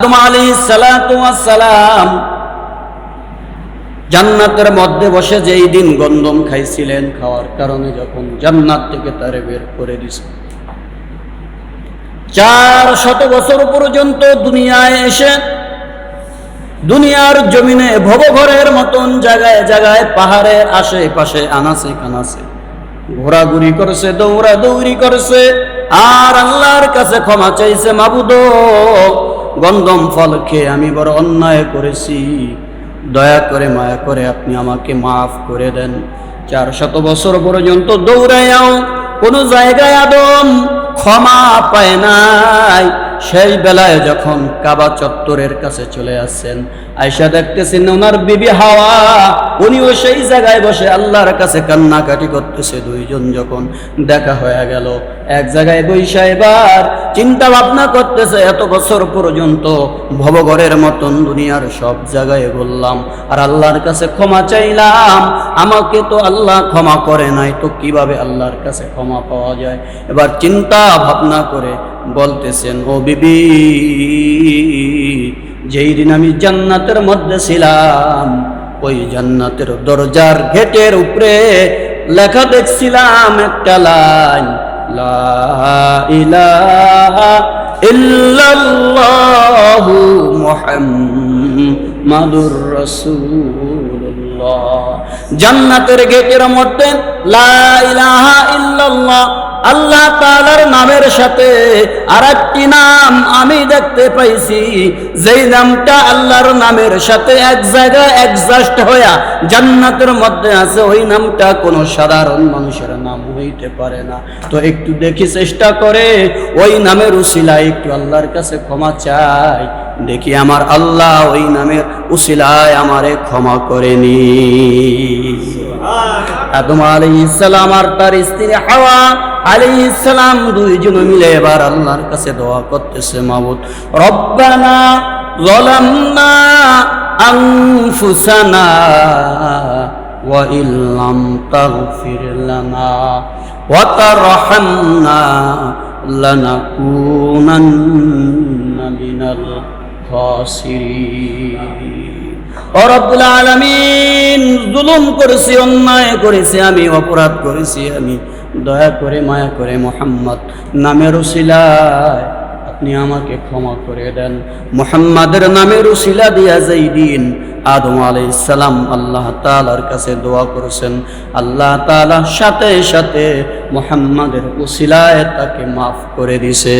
আদম আলী সালাম জান্নাতের মধ্যে বসে যেই দিন গন্ধম খাইছিলেন, খাওয়ার কারণে যখন জান্নাত থেকে তারে বের করে দিছে। চার শত বছর পর্যন্ত দুনিয়ায় এসে দুনিয়ার জমিনে ভবঘরের মতন জায়গায় জায়গায় পাহাড়ের আশেপাশে আনাসে কানাসে ঘোরাঘুরি করছে দৌড়া দৌড়ি করছে, আর আল্লাহর কাছে ক্ষমা চাইছে মাবুদ গন্ধম ফল খেয়ে আমি বড় অন্যায় করেছি। দয়া করে মায়া করে আপনি আমাকে মাফ করে দেন। চার শত বছর পর্যন্ত দৌড়াইয়াও কোনো জায়গায় আদম ক্ষমা পায় নাই। সেই বেলায় যখন কাবা চত্বরের কাছে চলে আসছেন, আয়সা দেখতেছেন ওনার বিবি হাওয়া। উনিও সেই জায়গায় বসে আল্লাহর কাছে কান্নাকাটি করতেছে দুইজন যখন দেখা হয়ে গেল। এক জায়গায় বৈশা এবার চিন্তা ভাবনা করতেছে, এত বছর পর্যন্ত ভবঘরের মতন দুনিয়ার সব জায়গায় বললাম আর আল্লাহর কাছে ক্ষমা চাইলাম। আমাকে তো আল্লাহ ক্ষমা করে নাই, তো কীভাবে আল্লাহর কাছে ক্ষমা পাওয়া যায়? এবার চিন্তা ভাবনা করে বলতেছেন, ও বিবি, যেই দিন আমি জান্নাতের মধ্যে ছিলাম, ওই জান্নাতের দরজার গেটের উপরে লেখা দেখছিলাম একটা লাইন মুহাম্মাদুর রাসূলুল্লাহ। জান্নাতের গেটের মধ্যে লা ইলাহা আল্লাহ তাআলার নামের সাথে আর একটি নাম আমি দেখতে পাইছি। যেই নামটা আল্লাহর নামের সাথে এক জায়গায় একজাস্ট হইয়া জান্নাতের মধ্যে আছে, ওই নামটা কোনো সাধারণ মানুষের নাম হইতে পারে না। তো একটু দেখি চেষ্টা করে, ওই নামের উসিলায় একটু আল্লাহর কাছে ক্ষমা চাই। দেখি আমার আল্লাহ ওই নামের উসিলায় আমারে ক্ষমা করেনি। আদম আলাইহিস সালাম আর তার স্ত্রী হাওয়া আলাইহিস সালাম দুইজন মিলে এবার আল্লাহর কাছে দোয়া করতেছে, মাবুদ। রব্বানা ওয়া ইল্লাম তাগফির লানা ওয়া তারহামনা লানাকুনান্না মিনাল খাসিরিন। ও রব্বুল আলামিন! জুলুম করেছি, অন্যায় করেছি, আমি অপরাধ করেছি, আমি দয়া করে, মায়া করে মোহাম্মদ নামের উসিলায় আপনি আমাকে ক্ষমা করে দেন। মোহাম্মদের নামের উসিলা দিয়া যেই দিন আদম আলাইহিস সালাম আল্লাহ তাআলার কাছে দোয়া করেছেন, আল্লাহ তাআলা সাথে সাথে মোহাম্মদের উসিলায় তাকে মাফ করে দিছে।